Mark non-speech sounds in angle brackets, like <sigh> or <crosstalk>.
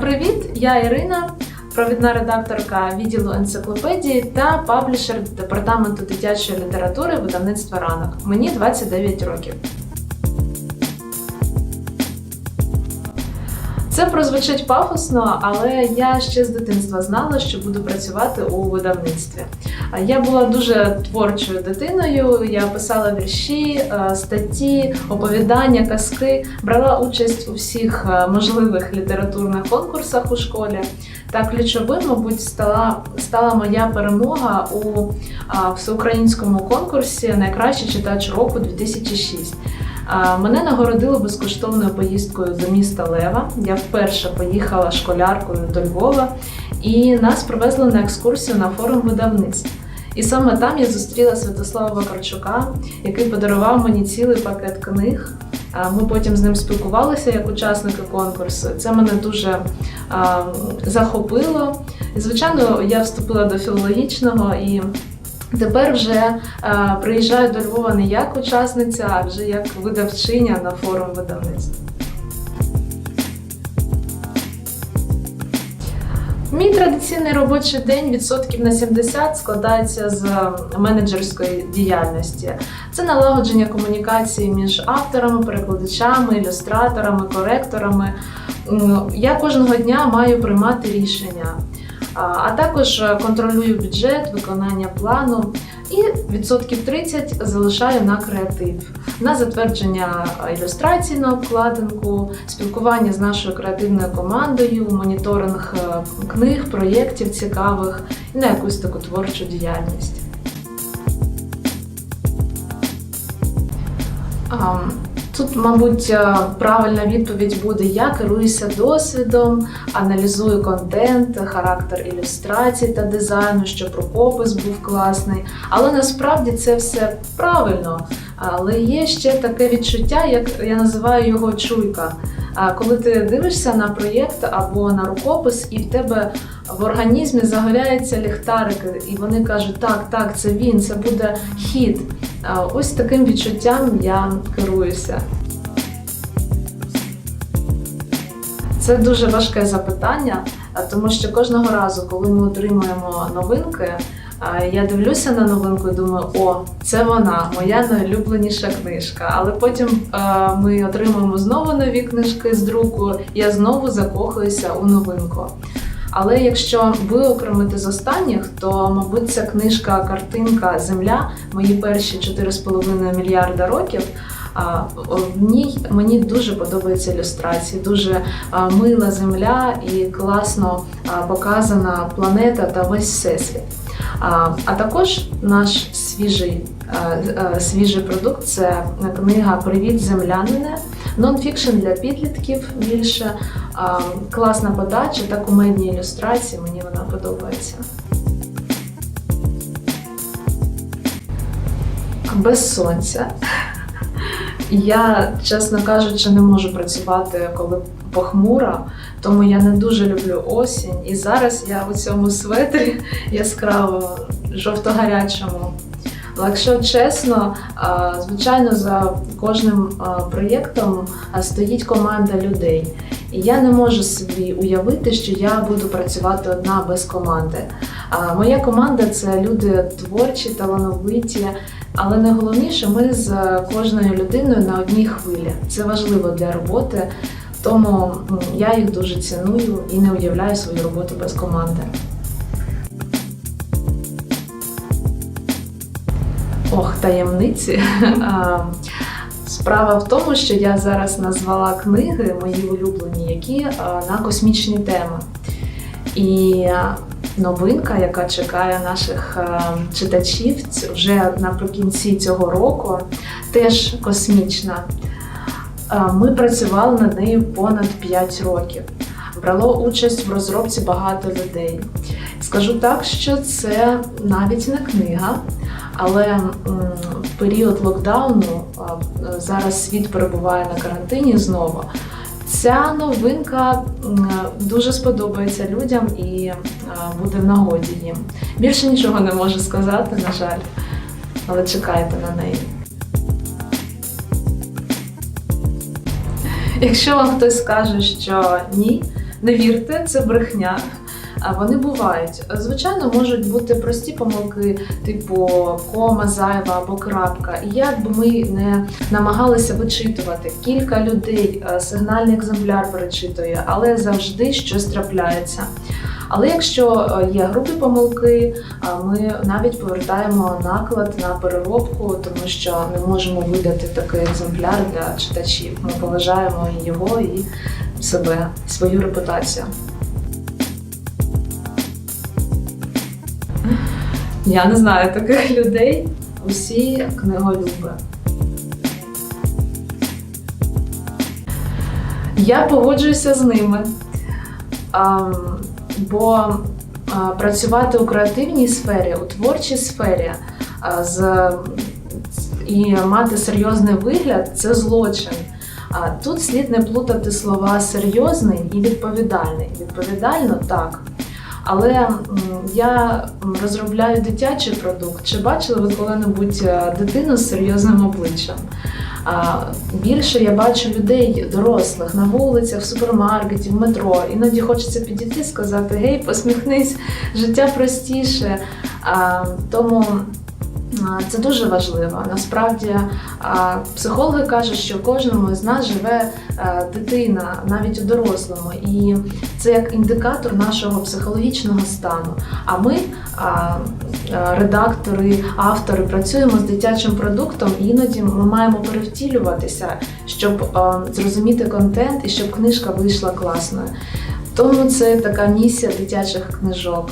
Привіт, я Ірина, провідна редакторка відділу енциклопедії та паблішер департаменту дитячої літератури видавництва ранок. Мені 29 років. Це прозвучить пафосно, але я ще з дитинства знала, що буду працювати у видавництві. Я була дуже творчою дитиною. Я писала вірші, е, статті, оповідання, казки, брала участь у всіх е, можливих літературних конкурсах у школі. Та ключовим, мабуть, стала, стала моя перемога у всеукраїнському конкурсі Найкращий читач року 2006. Мене нагородили безкоштовною поїздкою до міста Лева. Я вперше поїхала школяркою до Львова, і нас привезли на екскурсію на форум видавництв. І саме там я зустріла Святослава Вакарчука, який подарував мені цілий пакет книг. Ми потім з ним спілкувалися як учасники конкурсу. Це мене дуже захопило. І, звичайно, я вступила до філологічного і тепер вже а, приїжджаю до Львова не як учасниця, а вже як видавчиня на форум видавництва. Мій традиційний робочий день відсотків на 70 складається з менеджерської діяльності. Це налагодження комунікації між авторами, перекладачами, ілюстраторами, коректорами. Я кожного дня маю приймати рішення, а- також контролюю бюджет, виконання плану і відсотків 30 залишаю на креатив, на затвердження ілюстрацій на обкладинку, спілкування з нашою креативною командою, моніторинг е, книг, проєктів цікавих і на якусь таку творчу діяльність. Тут, мабуть, е, правильна відповідь буде: я керуюся досвідом, аналізую контент, характер ілюстрацій та дизайну, щоб рукопис був класний. Але насправді це все правильно. Але є ще таке відчуття, як я називаю його чуйка. Коли ти дивишся на проєкт або на рукопис, і в тебе в організмі загоряються ліхтарики, і вони кажуть, так, так, це він, це буде хід. Ось таким відчуттям я керуюся. Це дуже важке запитання, тому що кожного разу, коли ми отримуємо новинки, я дивлюся на новинку і думаю, о, це вона, моя найулюбленіша книжка. Але потім ми отримуємо знову нові книжки з друку, я знову закохуюся у новинку. Але якщо виокремити з останніх, то, мабуть, ця книжка картинка Земля, мої перші 4,5 мільярда років. В ній мені дуже подобаються ілюстрації, дуже мила земля і класно показана планета та весь всесвіт. А, також наш свіжий, свіжий продукт це книга Привіт, землянине. Нонфікшн для підлітків більше а, класна подача та кумедні ілюстрації. Мені вона подобається. Без сонця. Я, чесно кажучи, не можу працювати, коли похмуро, тому я не дуже люблю осінь. І зараз я у цьому светрі яскраво жовто-гарячому. Але якщо чесно, звичайно, за кожним проєктом стоїть команда людей. І я не можу собі уявити, що я буду працювати одна без команди. Моя команда це люди творчі, талановиті, але найголовніше, ми з кожною людиною на одній хвилі. Це важливо для роботи, тому я їх дуже ціную і не уявляю свою роботу без команди. Ох, таємниці. <laughs> Справа в тому, що я зараз назвала книги мої улюблені, які на космічні теми. І новинка, яка чекає наших читачів вже наприкінці цього року, теж космічна. Ми працювали над нею понад 5 років. Брало участь в розробці багато людей. Скажу так, що це навіть не книга, але в період локдауну зараз світ перебуває на карантині знову. Ця новинка дуже сподобається людям і буде в нагоді їм. Більше нічого не можу сказати, на жаль, але чекайте на неї. Якщо вам хтось скаже, що ні, не вірте, це брехня. Вони бувають. Звичайно, можуть бути прості помилки, типу кома зайва або крапка. І як би ми не намагалися вичитувати, кілька людей е, сигнальний екземпляр перечитує, але завжди щось трапляється. Але якщо е, є грубі помилки, ми навіть повертаємо наклад на переробку, тому що не можемо видати такий екземпляр для читачів. Ми поважаємо його, і себе, свою репутацію. Я не знаю таких <laughs> людей. Усі книголюби. Я погоджуюся з ними. Бо працювати у креативній сфері, у творчій сфері з, і мати серйозний вигляд це злочин. Тут слід не плутати слова серйозний і відповідальний. Відповідально так. Але я розробляю дитячий продукт. Чи бачили ви коли-небудь е, дитину з серйозним обличчям? А, Більше я бачу людей дорослих на вулицях, в супермаркеті, в метро. Іноді хочеться підійти і сказати: Гей, посміхнись, життя простіше. А, Тому це дуже важливо. Насправді психологи кажуть, що кожному з нас живе е, дитина, навіть у дорослому, і це як індикатор нашого психологічного стану. А ми, редактори, автори, працюємо з дитячим продуктом, і іноді ми маємо перевтілюватися, щоб зрозуміти контент і щоб книжка вийшла класною. Тому це така місія дитячих книжок.